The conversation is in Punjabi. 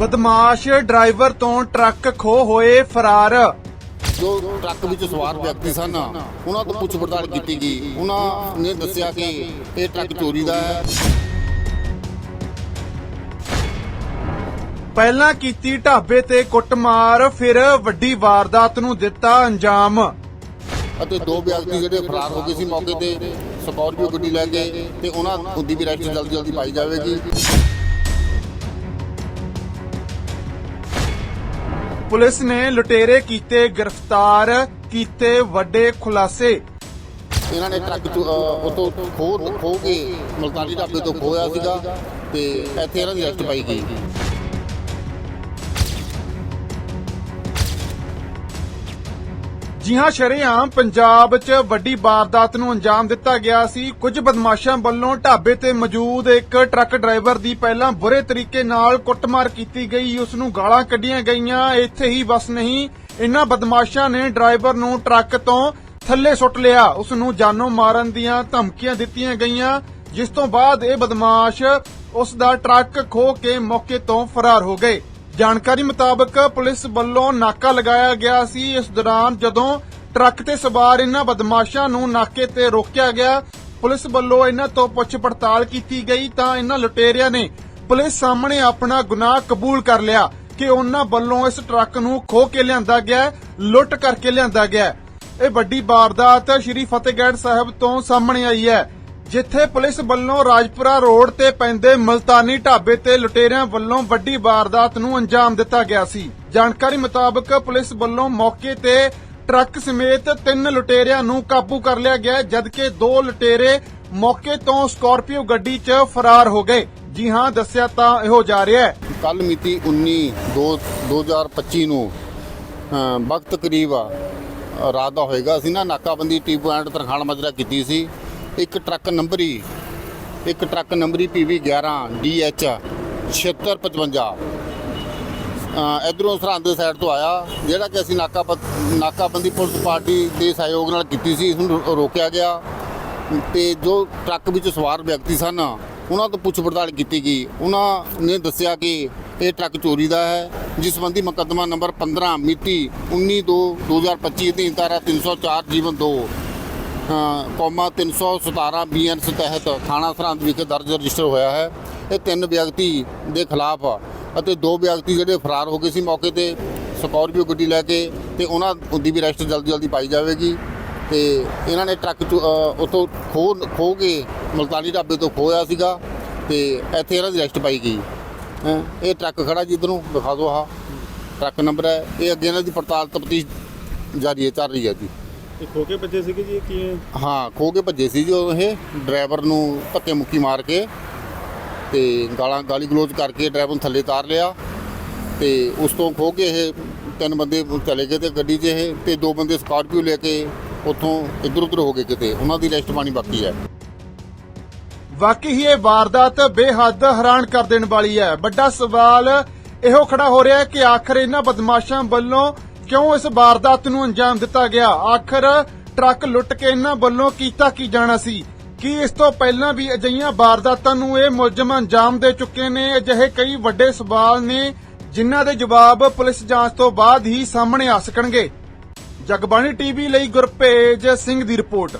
ਬਦਮਾਸ਼ ਡਰਾਈਵਰ ਤੋਂ ਟਰੱਕ ਖੋ ਹੋਏ ਫਰਾਰ। ਜੋ ਟਰੱਕ ਵਿੱਚ ਸਵਾਰ ਵਿਅਕਤੀ ਸਨ ਉਹਨਾਂ ਤੋਂ ਪੁੱਛ ਪੜਤਾਲ ਕੀਤੀ ਗਈ। ਉਹਨਾਂ ਨੇ ਦੱਸਿਆ ਕਿ ਇਹ ਟਰੱਕ ਚੋਰੀ ਦਾ ਹੈ। ਪਹਿਲਾਂ ਕੀਤੀ ਢਾਬੇ ਤੇ ਕੁੱਟਮਾਰ ਫਿਰ ਵੱਡੀ ਵਾਰਦਾਤ ਨੂੰ ਦਿੱਤਾ ਅੰਜਾਮ। ਅਤੇ ਦੋ ਵਿਅਕਤੀ ਜਿਹੜੇ ਫਰਾਰ ਹੋ ਗਏ ਸੀ ਮੌਕੇ ਤੇ ਸਕਾਰਪੀਓ ਗੱਡੀ ਲੈ ਕੇ ਤੇ ਉਹਨਾਂ ਦੀ ਵੀ ਰੈਸਟ ਜਲਦੀ ਜਲਦੀ ਪਾਈ ਜਾਵੇਗੀ। ਪੁਲਿਸ ਨੇ ਲੁਟੇਰੇ ਕੀਤੇ, ਗ੍ਰਿਫਤਾਰ ਕੀਤੇ ਵੱਡੇ ਖੁਲਾਸੇ। ਇਹਨਾਂ ਨੇ ਟਰੱਕ ਚੋ- ਅਹ ਉੱਥੋਂ ਖੋ ਖੋ ਕੇ ਮਲਤਾਨੀ ਢਾਬੇ ਤੋਂ ਖੋਇਆ ਸੀਗਾ ਤੇ ਇੱਥੇ ਇਹਨਾਂ ਦੀ ਰੈਸਟ ਪਾਈ ਗਈ। ਜੀ ਹਾਂ ਸ਼ਰੇਆਮ ਪੰਜਾਬ 'ਚ ਵੱਡੀ ਵਾਰਦਾਤ ਨੂੰ ਅੰਜਾਮ ਦਿੱਤਾ ਗਿਆ ਸੀ, ਕੁਝ ਬਦਮਾਸ਼ਾਂ ਵੱਲੋਂ ਢਾਬੇ ਤੇ ਮੌਜੂਦ ਇੱਕ ਟਰੱਕ ਡਰਾਈਵਰ ਦੀ ਪਹਿਲਾਂ ਬੁਰੇ ਤਰੀਕੇ ਨਾਲ ਕੁੱਟਮਾਰ ਕੀਤੀ ਗਈ, ਉਸ ਨੂੰ ਗਾਲਾਂ ਕੱਢੀਆਂ ਗਈਆਂ, ਇੱਥੇ ਹੀ ਬਸ ਨਹੀਂ। ਇਨ੍ਹਾਂ ਬਦਮਾਸ਼ਾਂ ਨੇ ਡਰਾਈਵਰ ਨੂੰ ਟਰੱਕ ਤੋਂ ਥੱਲੇ ਸੁੱਟ ਲਿਆ। ਉਸ ਨੂੰ ਜਾਨੋਂ ਮਾਰਨ ਦੀਆਂ ਧਮਕੀਆਂ ਦਿੱਤੀਆਂ ਗਈਆਂ, ਜਿਸ ਤੋਂ ਬਾਅਦ ਇਹ ਬਦਮਾਸ਼ ਉਸ ਦਾ ਟਰੱਕ ਖੋ ਕੇ ਮੌਕੇ ਤੋਂ ਫਰਾਰ ਹੋ ਗਏ। ਜਾਣਕਾਰੀ ਮੁਤਾਬਕ ਪੁਲਿਸ ਵੱਲੋਂ ਨਾਕਾ ਲਗਾਇਆ ਗਿਆ ਸੀ। ਇਸ ਦੌਰਾਨ ਜਦੋਂ ਟਰੱਕ ਤੇ ਸਵਾਰ ਇਨ੍ਹਾਂ ਬਦਮਾਸ਼ਾਂ ਨੂੰ ਨਾਕੇ ਤੇ ਰੋਕਿਆ ਗਿਆ ਪੁਲਿਸ ਵੱਲੋਂ ਇਹਨਾਂ ਤੋਂ ਪੁੱਛ ਪੜਤਾਲ ਕੀਤੀ ਗਈ ਤਾਂ ਇਨ੍ਹਾਂ ਲੁਟੇਰਿਆਂ ਨੇ ਪੁਲਿਸ ਸਾਹਮਣੇ ਆਪਣਾ ਗੁਨਾਹ ਕਬੂਲ ਕਰ ਲਿਆ ਕਿ ਉਹਨਾਂ ਵੱਲੋਂ ਇਸ ਟਰੱਕ ਨੂੰ ਖੋਹ ਕੇ ਲਿਆਂਦਾ ਗਿਆ ਹੈ, ਲੁੱਟ ਕਰਕੇ ਲਿਆਂਦਾ ਗਿਆ। ਇਹ ਵੱਡੀ ਵਾਰਦਾਤ ਸ਼੍ਰੀ ਫਤਿਹਗੜ੍ਹ ਸਾਹਿਬ ਤੋਂ ਸਾਹਮਣੇ ਆਈ ਹੈ। ਜਿੱਥੇ ਪੁਲਿਸ ਵੱਲੋਂ ਰਾਜਪੁਰਾ ਰੋਡ ਤੇ ਪੈਂਦੇ ਮਲਤਾਨੀ ਢਾਬੇ ਤੇ ਲੁਟੇਰਿਆਂ ਵੱਲੋਂ ਵੱਡੀ ਵਾਰਦਾਤ ਨੂੰ ਅੰਜਾਮ ਦਿੱਤਾ ਗਿਆ ਸੀ। ਜਾਣਕਾਰੀ ਮੁਤਾਬਕ ਪੁਲਿਸ ਵੱਲੋਂ ਮੌਕੇ ਤੇ ਟਰੱਕ ਸਮੇਤ ਤਿੰਨ ਲੁਟੇਰਿਆਂ ਨੂੰ ਕਾਬੂ ਕਰ ਲਿਆ ਗਿਆ, ਜਦਕਿ ਦੋ ਲੁਟੇਰੇ ਮੌਕੇ ਤੋਂ ਸਕਾਰਪੀਓ ਗੱਡੀ 'ਚ ਫਰਾਰ ਹੋ ਗਏ। ਜੀ ਹਾਂ, ਦੱਸਿਆ ਤਾਂ ਇਹੋ ਜਾ ਰਿਹਾ ਹੈ। ਕੱਲ ਮਿਤੀ 19 2 2025 ਨੂੰ ਵਕਤ ਕਰੀਬ ਰਾਤ ਦਾ ਹੋਏਗਾ। ਅਸੀਂ ਨਾ ਨਾਕਾਬੰਦੀ ਟੀ ਪੁਆਇੰਟ ਤਰਖਾਣ ਮਜਰਾ ਕੀਤੀ ਸੀ। ਇੱਕ ਟਰੱਕ ਨੰਬਰੀ, ਇੱਕ ਟਰੱਕ ਨੰਬਰੀ PV 11 DH 7655 ਇਧਰੋਂ ਸਰਹੰਦ ਦੇ ਸਾਈਡ ਤੋਂ ਆਇਆ, ਜਿਹੜਾ ਕਿ ਅਸੀਂ ਨਾਕਾ ਨਾਕਾਬੰਦੀ ਪੁਲਿਸ ਪਾਰਟੀ ਦੇ ਸਹਿਯੋਗ ਨਾਲ ਕੀਤੀ ਸੀ, ਇਸ ਨੂੰ ਰੋ- ਰੋਕਿਆ ਗਿਆ। ਤੇ ਜੋ ਟਰੱਕ ਵਿੱਚ ਸਵਾਰ ਵਿਅਕਤੀ ਸਨ, ਉਹਨਾਂ ਤੋਂ ਪੁੱਛ ਪੜਤਾਲ ਕੀਤੀ ਗਈ। ਉਹਨਾਂ ਨੇ ਦੱਸਿਆ ਕਿ ਇਹ ਟਰੱਕ ਚੋਰੀ ਦਾ ਹੈ, ਜਿਸ ਸੰਬੰਧੀ ਮੁਕੱਦਮਾ ਨੰਬਰ 15 ਮਿਤੀ 19 2 2025 ਅਧੀਨ ਧਾਰਾ 304 ਜੀਵਨ 2 ਕੌਮਾ 317 ਬੀਐਨਸ ਤਹਿਤ ਥਾਣਾ ਸਰਹੰਦ ਵਿਖੇ ਦਰਜ ਰਜਿਸਟਰ ਹੋਇਆ ਹੈ। ਇਹ ਤਿੰਨ ਵਿਅਕਤੀ ਦੇ ਖਿਲਾਫ ਅਤੇ ਦੋ ਵਿਅਕਤੀ ਜਿਹੜੇ ਫਰਾਰ ਹੋ ਗਏ ਸੀ ਮੌਕੇ ਤੇ। ਸਕਾਰਪੀਓ ਗੱਡੀ ਲੈ ਕੇ ਤੇ ਉਹਨਾਂ ਦੀ ਵੀ ਰੈਸਟ ਜਲਦੀ ਜਲਦੀ ਪਾਈ ਜਾਵੇਗੀ। ਤੇ ਇਹਨਾਂ ਨੇ ਟਰੱਕ ਚੋ- ਉੱਥੋਂ ਖੋ ਖੋ ਕੇ ਮਲਤਾਨੀ ਢਾਬੇ ਤੋਂ ਖੋਇਆ ਸੀਗਾ ਤੇ ਇੱਥੇ ਇਹਨਾਂ ਦੀ ਰੈਸਟ ਪਾਈ ਗਈ। ਇਹ ਟਰੱਕ ਖੜਾ ਜੀ ਇੱਧਰੋਂ, ਦਿਖਾ ਦਿਓ ਆਹ। ਟਰੱਕ ਨੰਬਰ ਹੈ। ਇਹ ਅੱਗੇ ਇਹਨਾਂ ਦੀ ਪੜਤਾਲ ਤਫਤੀਸ਼ ਜਾਰੀ ਹੈ, ਚੱਲ ਰਹੀ ਹੈ ਜੀ। ਇਹ ਖੋ ਕੇ ਬੱਚੇ ਸੀਗੇ ਜੀ ਇਹ ਕੀ ਹੈ? ਹਾਂ ਖੋ ਕੇ ਭੱਜੇ ਸੀ ਜੋ ਇਹ। ਡਰਾਈਵਰ ਨੂੰ ਧੱਕੇ ਮੁੱਕੀ ਮਾਰ ਕੇ ਤੇ ਗਾਲਾਂ ਗਾਲੀ ਗਲੋਚ ਕਰਕੇ ਡਰਾਈਵਰ ਨੂੰ ਥੱਲੇ ਤਾਰ ਲਿਆ ਤੇ ਉਸ ਤੋਂ ਖੋ ਕੇ ਇਹ ਤਿੰਨ ਬੰਦੇ ਚਲੇ ਗਏ ਤੇ ਗੱਡੀ 'ਚ ਇਹ ਤੇ ਦੋ ਬੰਦੇ ਸਕਾਰਪੀਓ ਲੈ ਕੇ ਉੱਥੋਂ ਇੱਧਰ ਉੱਧਰ ਹੋ ਗਏ ਕਿਤੇ। ਉਹਨਾਂ ਦੀ ਰੈਸਟ ਪਾਣੀ ਬਾਕੀ ਹੈ। ਵਾਕਈ ਹੀ ਇਹ ਵਾਰਦਾਤ ਬੇਹੱਦ ਹੈਰਾਨ ਕਰ ਦੇਣ ਵਾਲੀ ਹੈ। ਵੱਡਾ ਸਵਾਲ ਇਹੋ ਖੜਾ ਹੋ ਰਿਹਾ ਹੈ ਕਿ ਆਖਰ ਇਹਨਾਂ ਬਦਮਾਸ਼ਾਂ ਵੱਲੋਂ ਕਿਉਂ ਇਸ ਵਾਰਦਾਤ ਨੂੰ ਅੰਜਾਮ ਦਿੱਤਾ ਗਿਆ? ਆਖਰ ਟਰੱਕ ਲੁੱਟ ਕੇ ਇਹਨਾਂ ਵੱਲੋਂ ਕੀਤਾ ਕੀ ਜਾਣਾ ਸੀ? ਕੀ ਇਸ ਤੋਂ ਪਹਿਲਾਂ ਵੀ ਅਜਿਹੀਆਂ ਵਾਰਦਾਤਾਂ ਨੂੰ ਇਹ ਮੁਲਜ਼ਮ ਅੰਜਾਮ ਦੇ ਚੁੱਕੇ ਨੇ? ਅਜਿਹੇ ਕਈ ਵੱਡੇ ਸਵਾਲ ਨੇ, ਜਿਨ੍ਹਾਂ ਦੇ ਜਵਾਬ ਪੁਲਿਸ ਜਾਂਚ ਤੋਂ ਬਾਅਦ ਹੀ ਸਾਹਮਣੇ ਆ ਸਕਣਗੇ। ਜਗਬਾਣੀ ਟੀਵੀ ਲਈ ਗੁਰਪੇਜ ਸਿੰਘ ਦੀ ਰਿਪੋਰਟ।